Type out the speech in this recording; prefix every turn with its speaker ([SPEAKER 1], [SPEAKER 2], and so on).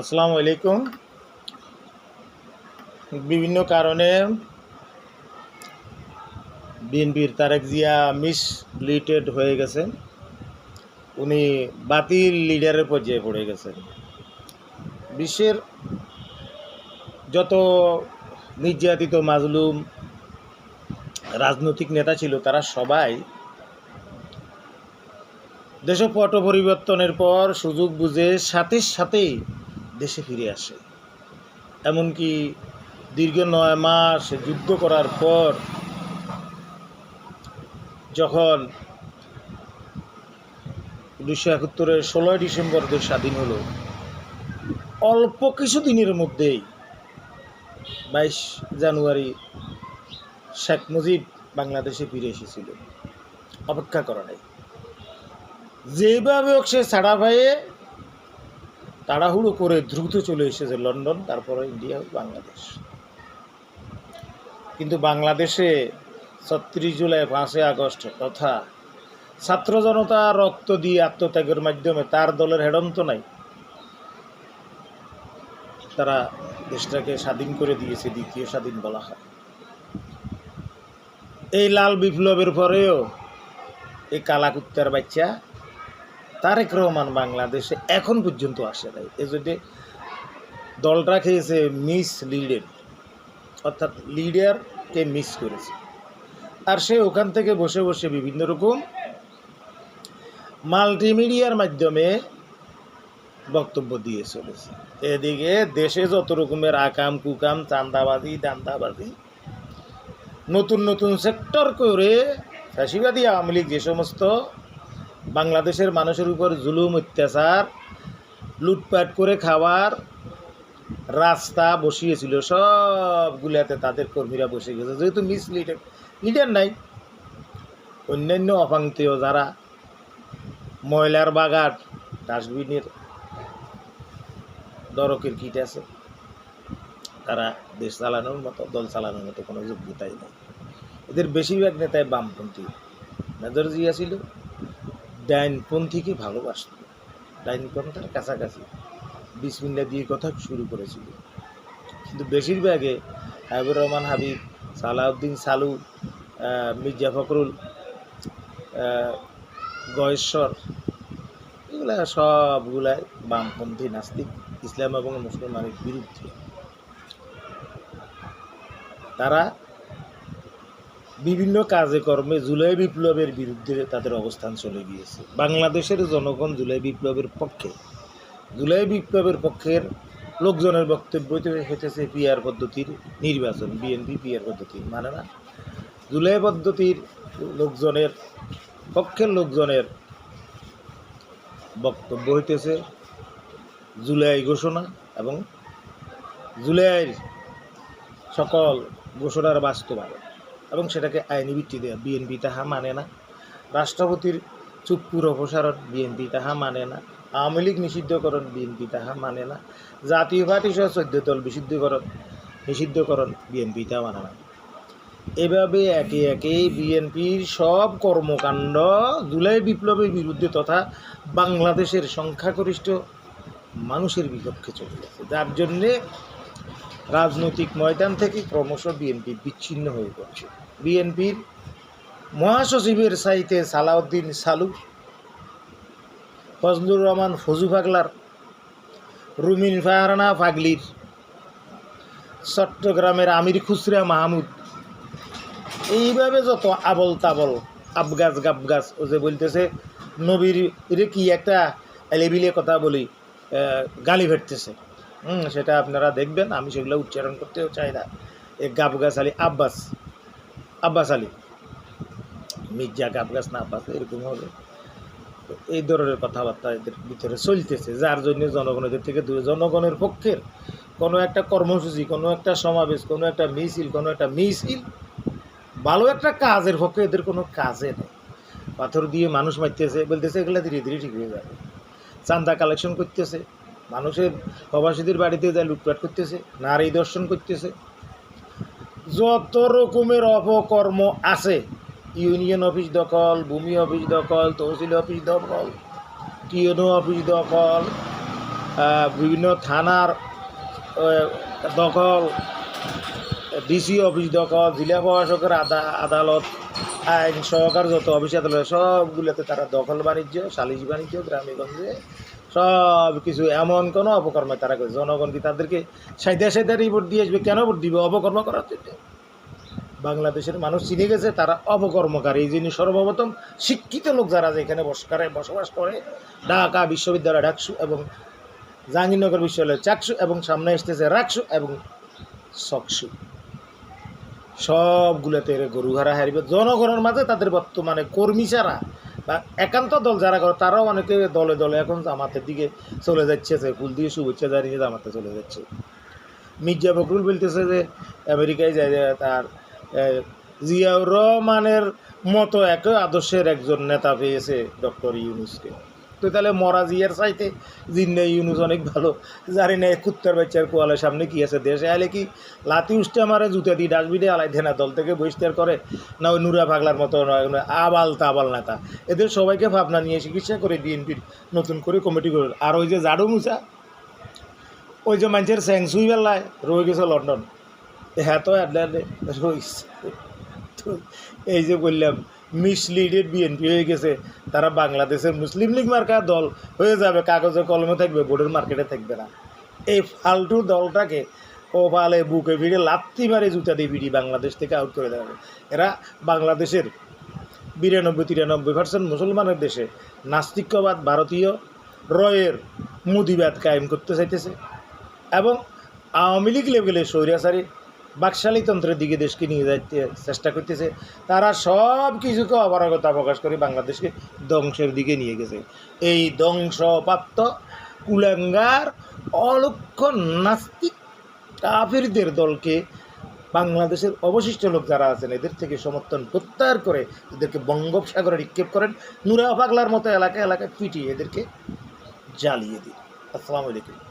[SPEAKER 1] আসসালামু আলাইকুম। বিভিন্ন কারণে বিএনপির তারেক জিয়া মিসলিটেড হয়ে গেছেন উনি বাতিল লিডারের পর্যায়ে পড়ে গেছেন বিশ্বের যত নির্যাতিত, মাজলুম রাজনৈতিক নেতা ছিল, তারা সবাই দেশে পট পরিবর্তনের পর সুযোগ বুঝে সাথে সাথেই দেশে ফিরে আসে। এমনকি দীর্ঘ নয় মাস যুদ্ধ করার পর যখন উনিশশো একাত্তরের ষোলোই ডিসেম্বর দেশ স্বাধীন হলো, অল্প কিছু দিনের মধ্যেই বাইশ জানুয়ারি শেখ মুজিব বাংলাদেশে ফিরে এসেছিল। অপেক্ষা করা নাই। যেভাবে হোক সে ছাড়া পায়ে তাড়াহুড়ো করে দ্রুত চলে এসেছে লন্ডন, তারপরে ইন্ডিয়া, বাংলাদেশ। কিন্তু বাংলাদেশে ছত্রিশ জুলাই, পাঁচই আগস্ট তথা ছাত্র জনতা রক্ত দিয়ে আত্মত্যাগের মাধ্যমে তার দলের হেডন্ত নাই। তারা দেশটাকে স্বাধীন করে দিয়েছে, দ্বিতীয় স্বাধীন বলা হয়। এই লাল বিপ্লবের পরেও এই কালাকুত্তার বাচ্চা তারেক রহমান বাংলাদেশে এখন পর্যন্ত আসে নাই। এজন্য দলটা খেয়েছে মিস লিডের অর্থাৎ লিডারকে মিস করেছে। আর সে ওখান থেকে বসে বসে বিভিন্ন রকম মাল্টিমিডিয়ার মাধ্যমে বক্তব্য দিয়ে চলেছে। এদিকে দেশে যত রকমের আকাম কুকাম চান্দাবাজি দান্দাবাজি, নতুন নতুন সেক্টর করে ফ্যাসিবাদী আওয়ামী লীগ যে সমস্ত বাংলাদেশের মানুষের উপর জুলুম, অত্যাচার, লুটপাট করে খাওয়ার রাস্তা বসিয়েছিল। সবগুলাতে তাদের কর্মীরা বসে গেছে। যেহেতু মিস লিডার লিডার নাই, অন্যান্য অপাঙ্ক্তেয় যারা ময়লার বাগার ডাস্টবিনের দরকের কিট আছে, তারা দেশ চালানোর মতো, দল চালানোর মতো কোনো যোগ্যতাই নেই। এদের বেশিরভাগ নেতায় বামপন্থী। মেজর জিয়া ছিল ডাইনপন্থীকে ভালোবাসত? ডাইনপন্থার কাছাকাছি। বিসমিল্লা দিয়ে কথা শুরু করেছিল। কিন্তু বেশিরভাগে হাবিবুর রহমান, হাবিব, সালাউদ্দিন, সালু মির্জা ফখরুল গয়েশ্বর, এগুলা সবগুলাই বামপন্থী নাস্তিক, ইসলাম এবং মুসলমানের বিরুদ্ধে। তারা বিভিন্ন কাজে কর্মে জুলাই বিপ্লবের বিরুদ্ধে তাদের অবস্থান চলে গিয়েছে। বাংলাদেশের জনগণ জুলাই বিপ্লবের পক্ষে। জুলাই বিপ্লবের পক্ষের লোকজনের বক্তব্য হইতেছে পিআর পদ্ধতির নির্বাচন, বিএনপি পিআর পদ্ধতি মানে না? জুলাই পদ্ধতির লোকজনের, পক্ষের লোকজনের বক্তব্য হইতেছে জুলাই ঘোষণা এবং জুলাইয়ের সকল ঘোষণার বাস্তবায়ন। এবং সেটাকে আইনি ভিত্তি দেওয়া বিএনপি তাহা মানে না। রাষ্ট্রপতির চুপুর অপসারণ বিএনপি তাহা মানে না। আওয়ামী লীগ নিষিদ্ধকরণ বিএনপি তাহা মানে না। জাতীয় পার্টি সহ চোদ্দ দল নিষিদ্ধকরণ নিষিদ্ধকরণ বিএনপি তাহা মানে না। এভাবে একে একে বিএনপির সব কর্মকাণ্ড জুলাই বিপ্লবের বিরুদ্ধে তথা বাংলাদেশের সংখ্যাগরিষ্ঠ মানুষের বিপক্ষে চলে গেছে। যার জন্যে রাজনৈতিক ময়দান থেকে ক্রমশ বিএনপি বিচ্ছিন্ন হয়ে পড়ছে। বিএনপির মহাসচিবের সাইতে সালাউদ্দিন সালু, ফজলুর রহমান ফজু পাগলার, রুমিন ফাহারানা পাগলির, চট্টগ্রামের আমির খুসরা মাহমুদ, এইভাবে যত আবল তাবল আবগাছ গাবগাছ ও যে বলতেছে, নবীর কি একটা এলেবিলে কথা বলি গালি ভেটতেছে হুম, সেটা আপনারা দেখবেন, আমি সেগুলো উচ্চারণ করতেও চাই না। এ গাবগাছ আলী আব্বাস আব্বাস আলী। মির্জা গাবগাছ না আব্বাস, এরকম হবে। এই ধরনের কথাবার্তা এদের ভিতরে চলতেছে, যার জন্য জনগণ এদের থেকে দূরে। জনগণের পক্ষের কোনো একটা কর্মসূচি, কোনো একটা সমাবেশ, কোনো একটা মিছিল, কোনো একটা মিছিল, ভালো একটা কাজের পক্ষে এদের কোনো কাজে নেই। পাথর দিয়ে মানুষ মারতেছে, বলতেছে এগুলো ধীরে ধীরে ঠিক হয়ে যাবে। চান্দা কালেকশন করতেছে। মানুষের প্রবাসীদের বাড়িতে যায়, লুটপাট করতেছে, নারী দর্শন করতেছে। যত রকমের অপকর্ম আছে, ইউনিয়ন অফিস দখল, ভূমি অফিস দখল, তহসিল অফিস দখল, টিএনও অফিস দখল বিভিন্ন থানার দখল, ডিসি অফিস দখল, জেলা প্রশাসকের আদা, আদালত, আইন সহকার যত অফিস আদালত, সবগুলোতে তারা দখল বাণিজ্য, সালিশ বাণিজ্য গ্রামেগঞ্জে সব কিছু এমন কোনো অপকর্মে তারা করে জনগণ কি তাদেরকে সাইদা সাইদা রিপোর্ট দিয়ে আসবে? কেন ভোট দিবে? অপকর্ম করার জন্য। বাংলাদেশের মানুষ চিনে গেছে, তারা অপকর্মকারী। এই জন্য সর্বপ্রথম শিক্ষিত লোক যারা যেখানে বসকারে বসবাস করে, ঢাকা বিশ্ববিদ্যালয় ডাকসু এবং জাহাঙ্গীরনগর বিশ্ববিদ্যালয় চাকসু এবং সামনে আসতেছে রাকসু এবং সকসু। সবগুলোতে গরু হারা হারিবে। জনগণের মাঝে তাদের বর্তমানে কর্মী ছাড়া বা একান্ত দল যারা করে, তারাও অনেকে দলে দলে এখন জামাতের দিকে চলে যাচ্ছে, যে ফুল দিয়ে শুভেচ্ছা জানিয়ে জামাতে চলে যাচ্ছে। মির্জা বকরুল বলতেছে যে, আমেরিকায় যায় তার জিয়াউর রহমানের মতো এক আদর্শের একজন নেতা পেয়েছে ডক্টর ইউনুসকে। তো তাহলে মরা জিয়ার চাইতে জিন্নে ইউনুস অনেক ভালো। জানি না কুত্তার বাচ্চার কোয়ালের সামনে কি আছে, দেশে আলে কি লাতি উষ্টে মারে, জুতা দিয়ে ডাস্টবিনে আলাই ধেনা দল থেকে বহিষ্কার করে, না ওই নুরা পাগলার মতো আবাল তাবাল নেতা। এদের সবাইকে ভাবনা নিয়ে চিকিৎসা করে বিএনপির নতুন করে কমিটি করে আর ওই যে জাডু মুসা ওই যে মানুষের স্যাংসুই বেলায় রয়ে গেছে লন্ডন। হ্যাঁ তো এই যে বললাম মিসলিডেড বিএনপি হয়ে গেছে। তারা বাংলাদেশের মুসলিম লীগ মার্কা দল হয়ে যাবে, কাগজে কলমে থাকবে বোর্ডের মার্কেটে থাকবে না। এই ফালতু দলটাকে কপালে বুকে ভিড়ে লাত্তি মারে জুতা দিয়ে বিড়ি বাংলাদেশ থেকে আউট করে দেওয়া এরা বাংলাদেশের বিরানব্বই, তিরানব্বই পার্সেন্ট মুসলমানের দেশে নাস্তিক্যবাদ ভারতীয় রয়ের মুদিবাদ কায়েম করতে চাইতেছে এবং আওয়ামী লীগ লেভেলে স্বৈরাচারী বাকশালীতন্ত্রের দিকে দেশকে নিয়ে যাইতে চেষ্টা করতেছে। তারা সব কিছুকে অপারগতা প্রকাশ করে বাংলাদেশকে ধ্বংসের দিকে নিয়ে গেছে। এই ধ্বংসপ্রাপ্ত কুলাঙ্গার অলক্ষ নাস্তিক কাফিরদের দলকে বাংলাদেশের অবশিষ্ট লোক যারা আছেন, এদের থেকে সমর্থন প্রত্যাহার করে এদেরকে বঙ্গোপসাগরে নিক্ষেপ করেন। নুরা পাগলার মতো এলাকা এলাকায় পিটিয়ে এদেরকে জ্বালিয়ে দিন। আসসালামু আলাইকুম।